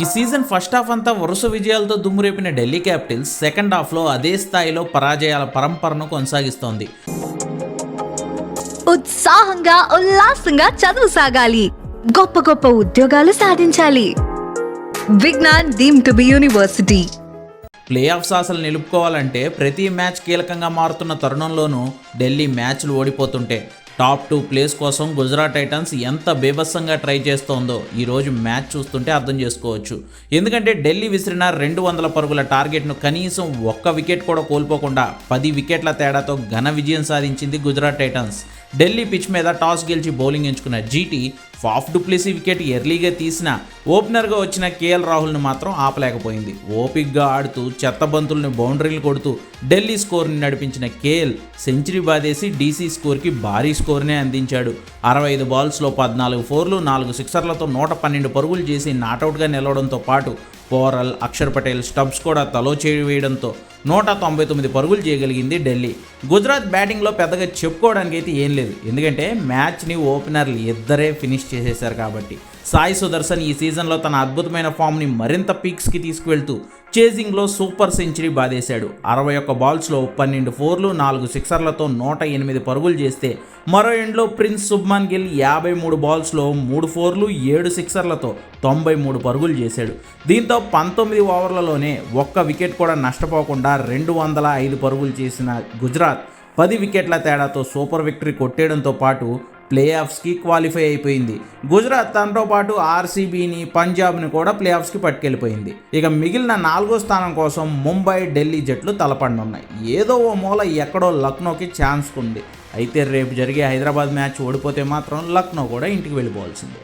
ఈ season first half అంతా వరుస విజయాలతో దుమ్మురేపిన ఢిల్లీ క్యాపిటల్స్ సెకండ్ హాఫ్లో అదే స్థాయిలో పరాజయాల పరంపరను కొనసాగిస్తోంది. ఉత్సాహంగా ఉల్లాసంగా చదువు సాగాలి. గొప్ప గొప్ప ఉద్యోగాలు సాధించాలి. Vignan deem to be university. Play offs ఆశలు నిలుపుకోవాలంటే ప్రతి మ్యాచ్ కీలకంగా మారుతున్న తరుణంలోనూ ఢిల్లీ మ్యాచ్లు ఓడిపోతుంటే టాప్ టూ ప్లేస్ కోసం గుజరాత్ టైటన్స్ ఎంత బీభత్సంగా ట్రై చేస్తోందో ఈరోజు మ్యాచ్ చూస్తుంటే అర్థం చేసుకోవచ్చు. ఎందుకంటే ఢిల్లీ విసిరిన రెండు వందల పరుగుల టార్గెట్ను కనీసం ఒక్క వికెట్ కూడా కోల్పోకుండా పది వికెట్ల తేడాతో ఘన విజయం సాధించింది గుజరాత్ టైటన్స్. ఢిల్లీ పిచ్ మీద టాస్ గెలిచి బౌలింగ్ ఎంచుకున్న GT Faf du Plessis wicket ఎర్లీగా తీసిన ఓపెనర్గా వచ్చిన కేఎల్ రాహుల్ని మాత్రం ఆపలేకపోయింది. ఓపిక్గా ఆడుతూ చెత్త బంతుల్ని బౌండరీలు కొడుతూ ఢిల్లీ స్కోర్ని నడిపించిన కేఎల్ సెంచరీ బాదేసి డీసీ స్కోర్కి భారీ స్కోర్నే అందించాడు. అరవై ఐదు బాల్స్లో పద్నాలుగు ఫోర్లు నాలుగు సిక్సర్లతో నూట పన్నెండు పరుగులు చేసి నాటౌట్గా నిలవడంతో పాటు పోరల్ అక్షర్ పటేల్ స్టబ్స్ కూడా తలో చేయి వేయడంతో నూట తొంభై తొమ్మిది పరుగులు చేయగలిగింది ఢిల్లీ. గుజరాత్ బ్యాటింగ్లో పెద్దగా చెప్పుకోవడానికి అయితే ఏం లేదు. ఎందుకంటే మ్యాచ్ని ఓపెనర్లు ఇద్దరే ఫినిష్ చేసేశారు కాబట్టి. సాయి సుదర్శన్ ఈ సీజన్లో తన అద్భుతమైన ఫామ్ని మరింత పీక్స్కి తీసుకువెళ్తూ చేజింగ్లో సూపర్ సెంచరీ బాధేశాడు అరవై ఒక్క బాల్స్లో పన్నెండు ఫోర్లు నాలుగు సిక్సర్లతో నూట ఎనిమిది పరుగులు చేస్తే మరో ఎండ్లో ప్రిన్స్ సుబ్మాన్ గిల్ యాభై మూడు బాల్స్లో మూడు ఫోర్లు ఏడు సిక్సర్లతో తొంభై మూడు పరుగులు చేశాడు. దీంతో పంతొమ్మిది ఓవర్లలోనే ఒక్క వికెట్ కూడా నష్టపోకుండా రెండు వందల ఐదు పరుగులు చేసిన గుజరాత్ పది వికెట్ల తేడాతో సూపర్ విక్టరీ కొట్టేయడంతో పాటు ప్లే ఆఫ్స్కి క్వాలిఫై అయిపోయింది. గుజరాత్ తనతో పాటు ఆర్సీబీని పంజాబ్ని కూడా ప్లే ఆఫ్స్కి పట్టుకెళ్ళిపోయింది. ఇక మిగిలిన నాలుగో స్థానం కోసం ముంబై ఢిల్లీ జట్లు తలపడనున్నాయి. ఏదో ఓ మూల ఎక్కడో లక్నోకి ఛాన్స్ ఉంది. అయితే రేపు జరిగే హైదరాబాద్ మ్యాచ్ ఓడిపోతే మాత్రం లక్నో కూడా ఇంటికి వెళ్ళిపోవాల్సిందే.